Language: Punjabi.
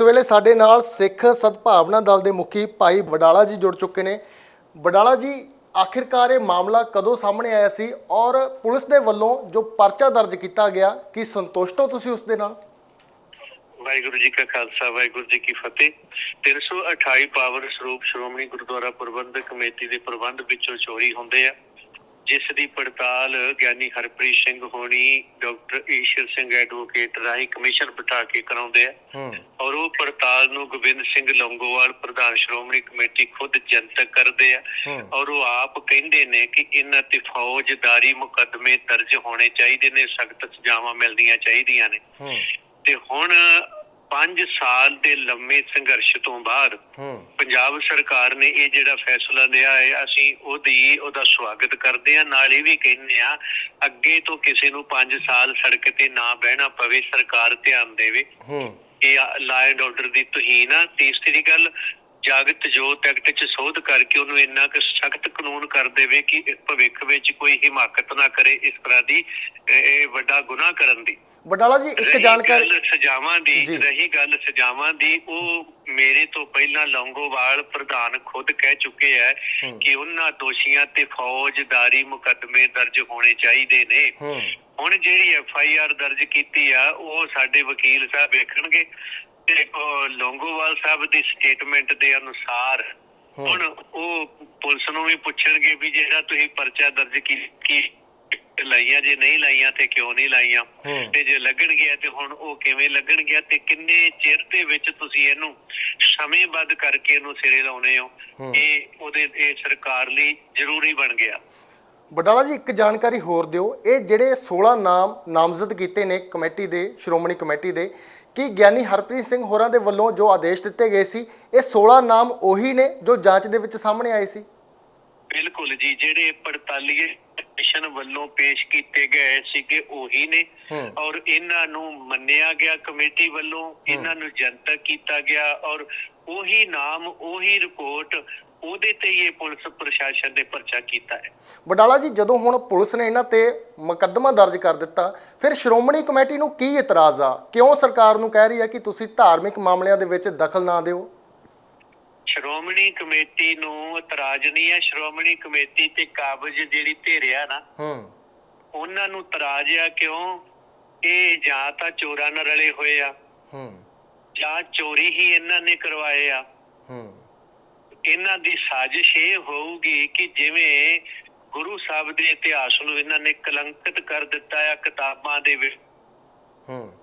ਇਸ ਵੇਲੇ ਸਾਡੇ ਨਾਲ ਸਿੱਖ ਸਦਭਾਵਨਾ ਦਲ ਦੇ ਮੁਖੀ ਭਾਈ ਵਡਾਲਾ ਜੀ ਜੁੜ ਚੁੱਕੇ ਨੇ। ਵਡਾਲਾ ਜੀ, ਆਖਿਰਕਾਰ ਇਹ ਮਾਮਲਾ ਕਦੋਂ ਸਾਹਮਣੇ ਆਇਆ ਸੀ ਔਰ ਪੁਲਿਸ ਦੇ ਵੱਲੋਂ ਜੋ ਪਰਚਾ ਦਰਜ ਕੀਤਾ ਗਿਆ, ਕੀ ਸੰਤੁਸ਼ਟ ਹੋ ਤੁਸੀਂ ਉਸ ਦੇ ਨਾਲ? ਵਾਹਿਗੁਰੂ ਜੀ ਕਾ ਖਾਲਸਾ, ਵਾਹਿਗੁਰੂ ਜੀ ਕੀ ਫਤਿਹ। 328 ਪਾਵਰ ਸਰੂਪ ਸ਼੍ਰੋਮਣੀ ਗੁਰਦੁਆਰਾ ਪ੍ਰਬੰਧਕ ਕਮੇਟੀ ਦੇ ਪ੍ਰਬੰਧ ਵਿੱਚੋਂ ਚੋਰੀ ਹੁੰਦੇ ਆ। ਜਿਸ ਦੀ ਪੜਤਾਲ ਗਿਆਨੀ ਹਰਪ੍ਰੀਤ ਸਿੰਘ ਹੋਣੀ ਡਾਕਟਰ ਈਸ਼ਰ ਸਿੰਘ ਐਡਵੋਕੇਟ ਰਾਹੀਂ ਕਮਿਸ਼ਨ ਬਿਠਾ ਕੇ ਕਰਾਉਂਦੇ ਆ। ਔਰ ਉਹ ਪੜਤਾਲ ਨੂੰ ਗੋਬਿੰਦ ਸਿੰਘ ਲੰਗੋਵਾਲ ਪ੍ਰਧਾਨ ਸ਼੍ਰੋਮਣੀ ਕਮੇਟੀ ਖੁਦ ਜਨਤਕ ਕਰਦੇ ਆ। ਔਰ ਉਹ ਆਪ ਕਹਿੰਦੇ ਨੇ ਕਿ ਇਹਨਾਂ ਤੇ ਫੌਜਦਾਰੀ ਮੁਕੱਦਮੇ ਦਰਜ ਹੋਣੇ ਚਾਹੀਦੇ ਨੇ ਸਖਤ ਸਜ਼ਾਵਾਂ ਮਿਲਦੀਆਂ ਚਾਹੀਦੀਆਂ ਨੇ। ਤੇ ਹੁਣ 5 ਸਾਲ ਦੇ ਲੰਮੇ ਸੰਘਰਸ਼ ਤੋਂ ਬਾਅਦ ਪੰਜਾਬ ਸਰਕਾਰ ਨੇ ਇਹ ਜਿਹੜਾ ਫੈਸਲਾ ਲਿਆ ਹੈ ਅਸੀਂ ਉਹਦੀ ਉਹਦਾ ਸਵਾਗਤ ਕਰਦੇ ਹਾਂ। ਨਾਲ ਇਹ ਵੀ ਕਹਿੰਦੇ ਆ ਅੱਗੇ ਤੋਂ ਕਿਸੇ ਨੂੰ 5 ਸਾਲ ਸੜਕ ਤੇ ਨਾ ਬਹਿਣਾ ਪਵੇ ਸਰਕਾਰ ਧਿਆਨ ਦੇਵੇ। ਇਹ ਲਾ ਐਂਡ ਆਰਡਰ ਦੀ ਤੋਹੀਨ ਆ। ਤੀਸਰੀ ਗੱਲ ਜਾਗਤ ਜੋਤ ਐਕਟ ਚ ਸੋਧ ਕਰਕੇ ਉਹਨੂੰ ਇੰਨਾ ਕੁ ਸਖਤ ਕਾਨੂੰਨ ਕਰ ਦੇਵੇ ਕਿ ਭਵਿੱਖ ਵਿੱਚ ਕੋਈ ਹਿਮਾਕਤ ਨਾ ਕਰੇ ਇਸ ਤਰ੍ਹਾਂ ਦੀ ਇਹ ਵੱਡਾ ਗੁਨਾਹ ਕਰਨ ਦੀ। ਵਡਾਲਾ ਜੀ ਇੱਕ ਜਾਣਕਾਰੀ ਸਜ਼ਾਵਾਂ ਦੀ। ਰਹੀ ਗੱਲ ਸਜ਼ਾਵਾਂ ਦੀ ਉਹ ਮੇਰੇ ਤੋਂ ਪਹਿਲਾਂ ਲੌਂਗੋਵਾਲ ਪ੍ਰਧਾਨ ਖੁਦ ਕਹਿ ਚੁੱਕੇ ਹੂੰ। ਕਿ ਉਹਨਾਂ ਦੋਸ਼ੀਆਂ ਤੇ ਫੌਜਦਾਰੀ ਮੁਕੱਦਮੇ ਦਰਜ ਹੋਣੇ ਚਾਹੀਦੇ ਨੇ ਹੁਣ ਜਿਹੜੀ ਐਫ ਆਈ ਆਰ ਦਰਜ ਕੀਤੀ ਆ ਉਹ ਸਾਡੇ ਵਕੀਲ ਸਾਹਿਬ ਵੇਖਣਗੇ ਤੇ ਲੌਂਗੋਵਾਲ ਸਾਹਿਬ ਦੀ ਸਟੇਟਮੈਂਟ ਦੇ ਅਨੁਸਾਰ। ਹੁਣ ਉਹ ਪੁਲਿਸ ਨੂੰ ਵੀ ਪੁੱਛਣਗੇ ਵੀ ਜਿਹੜਾ ਤੁਸੀਂ ਪਰਚਾ ਦਰਜ ਕੀ ਲਾਈਆਂ ਜੇ ਨਹੀਂ ਲਾਈਆਂ ਤੇ ਕਿਉਂ ਨਹੀਂ ਲਾਈਆਂ। ਤੇ ਜੇ ਲੱਗਣਗੀਆਂ ਤੇ ਹੁਣ ਉਹ ਕਿਵੇਂ ਲੱਗਣਗੀਆਂ ਤੇ ਕਿੰਨੇ ਚਿਰ ਦੇ ਵਿੱਚ ਤੁਸੀਂ ਇਹਨੂੰ ਸਮੇਂਬੱਧ ਕਰਕੇ ਇਹਨੂੰ ਸਿਰੇ ਲਾਉਣੇ ਹੋ। ਇਹ ਉਹਦੇ ਇਹ ਸਰਕਾਰ ਲਈ ਜ਼ਰੂਰੀ ਬਣ ਗਿਆ। ਵਡਾਲਾ ਜੀ ਇੱਕ ਜਾਣਕਾਰੀ ਹੋਰ ਦਿਓ। ਇਹ ਜਿਹੜੇ 16 ਨਾਮ ਨਾਮਜ਼ਦ ਕੀਤੇ ਨੇ ਕਮੇਟੀ ਦੇ ਸ਼੍ਰੋਮਣੀ ਕਮੇਟੀ ਦੇ ਕੀ ਗਿਆਨੀ ਹਰਪ੍ਰੀਤ ਸਿੰਘ ਹੋਰਾਂ ਦੇ ਵੱਲੋਂ ਜੋ ਆਦੇਸ਼ ਦਿੱਤੇ ਗਏ ਸੀ ਇਹ 16 ਨਾਮ ਉਹੀ ਨੇ ਜੋ ਜਾਂਚ ਦੇ ਵਿੱਚ ਸਾਹਮਣੇ ਆਏ ਸੀ? ਬਿਲਕੁਲ ਜੀ ਜਿਹੜੇ ਪੜਤਾਲੀਏ ਕਮਿਸ਼ਨ ਵੱਲੋਂ ਪੇਸ਼ ਕੀਤੇ ਗਏ ਸੀਗੇ ਉਹੀ ਨੇ। ਔਰ ਇਹਨਾਂ ਨੂੰ ਮੰਨਿਆ ਗਿਆ ਕਮੇਟੀ ਵੱਲੋਂ ਇਹਨਾਂ ਨੂੰ ਜਨਤਕ ਕੀਤਾ ਗਿਆ ਔਰ ਉਹੀ ਨਾਮ ਉਹੀ ਰਿਪੋਰਟ ਉਹਦੇ ਤੇ ਹੀ ਇਹ ਪੁਲਿਸ ਪ੍ਰਸ਼ਾਸਨ ਨੇ ਪਰਚਾ ਕੀਤਾ ਹੈ। ਵਡਾਲਾ ਜੀ ਜਦੋਂ ਹੁਣ ਪੁਲਿਸ ਨੇ ਇਹਨਾਂ ਤੇ ਮੁਕੱਦਮਾ ਦਰਜ ਕਰ ਦਿੱਤਾ ਫਿਰ ਸ਼੍ਰੋਮਣੀ ਕਮੇਟੀ ਨੂੰ ਕੀ ਇਤਰਾਜ਼ ਆ? ਕਿਉਂ ਸਰਕਾਰ ਨੂੰ ਕਹਿ ਰਹੀ ਹੈ ਕਿ ਤੁਸੀਂ ਧਾਰਮਿਕ ਮਾਮਲਿਆਂ ਦੇ ਵਿੱਚ ਦਖਲ ਨਾ ਦਿਓ? ਸ਼੍ਰੋਮਣੀ ਕਮੇਟੀ ਨੂੰ ਇਤਰਾਜ਼ ਨਹੀਂ ਹੈ ਸ਼੍ਰੋਮਣੀ ਕਮੇਟੀ ਤੇ ਕਾਬਜ ਜਿਹੜੀ ਧਿਰਿਆ ਨਾ ਹੂੰ। ਉਹਨਾਂ ਨੂੰ ਇਤਰਾਜ਼ ਆ ਕਿਉਂ? ਇਹ ਜਾਂ ਤਾਂ ਚੋਰਾਂ ਨਾਲ ਰਲੇ ਹੋਏ ਆ ਹੂੰ। ਜਾਂ ਚੋਰੀ ਹੀ ਇਹਨਾਂ ਨੇ ਕਰਵਾਏ ਆ। ਹੂੰ। ਇਹਨਾਂ ਦੀ ਸਾਜ਼ਿਸ਼ ਇਹ ਹੋਊਗੀ ਕਿ ਜਿਵੇਂ ਗੁਰੂ ਸਾਹਿਬ ਦੇ ਇਤਿਹਾਸ ਨੂੰ ਇਹਨਾਂ ਨੇ ਕਲੰਕਿਤ ਕਰ ਦਿੱਤਾ ਆ ਕਿਤਾਬਾਂ ਦੇ ਵਿੱਚ। ਹੂੰ।